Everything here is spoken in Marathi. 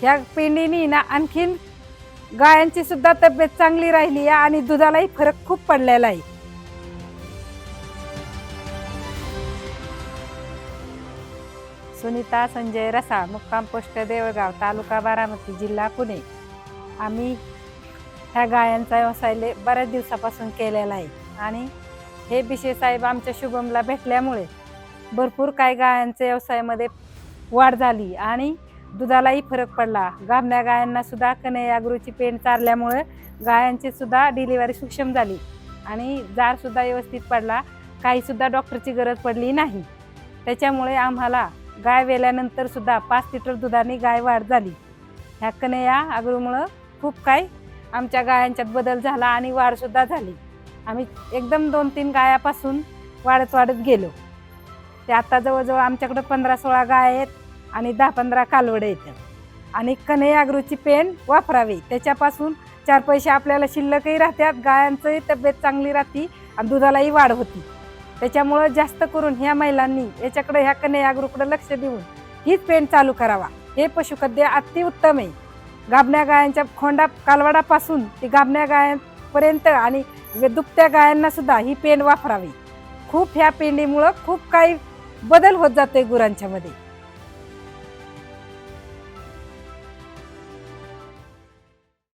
ह्या पेंडीनी ना आणखीन गायांची सुद्धा तब्येत चांगली राहिली आहे आणि दुधालाही फरक खूप पडलेला आहे. सुनीता संजय रसा मुक्काम पोस्ट देवळगाव तालुका बारामती जिल्हा पुणे. आम्ही ह्या गायांचा व्यवसाय बऱ्याच दिवसापासून केलेला आहे. आणि हे बिशे साहेब आमच्या शुभमला भेटल्यामुळे भरपूर काही गायांच्या व्यवसायामध्ये वाढ झाली. आणि दुधालाही फरक पडला. गाभण्या गायांना सुद्धा कन्हैयागृची पेंट चारल्यामुळे गायांची सुद्धा डिलिव्हरी सूक्ष्म झाली आणि जार सुद्धा व्यवस्थित पडला. काही सुद्धा डॉक्टरची गरज पडली नाही. त्याच्यामुळे आम्हाला गाय वेल्यानंतर सुद्धा पाच लिटर दुधाने गाय वाढ झाली. ह्या कन्हैया आगरूमुळं खूप काही आमच्या गायांच्यात बदल झाला आणि वाढसुद्धा झाली. आम्ही एकदम दोन तीन गायापासून वाढत वाढत गेलो. ते आता जवळजवळ आमच्याकडं पंधरा सोळा गाय आहेत. आणि दहा पंधरा कालवडं येतात आणि कन्हैयागृची पेन वापरावी. त्याच्यापासून चार पैसे आपल्याला शिल्लकही राहतात गायांचंही तब्येत चांगली राहती आणि दुधालाही वाढ होती. त्याच्यामुळं जास्त करून ह्या महिलांनी याच्याकडे ह्या कन्हैयागृकडे लक्ष देऊन हीच पेन चालू करावा. हे पशुखाद्य अतिउत्तम आहे. गाभण्या गायांच्या खोंडा कालवडापासून ती गाभण्या गायांपर्यंत आणि दुभत्या गायांना सुद्धा ही पेंड वापरावी. खूप ह्या पेंडीमुळं खूप काही बदल होत जातोय गुरांच्यामध्ये. मध्ये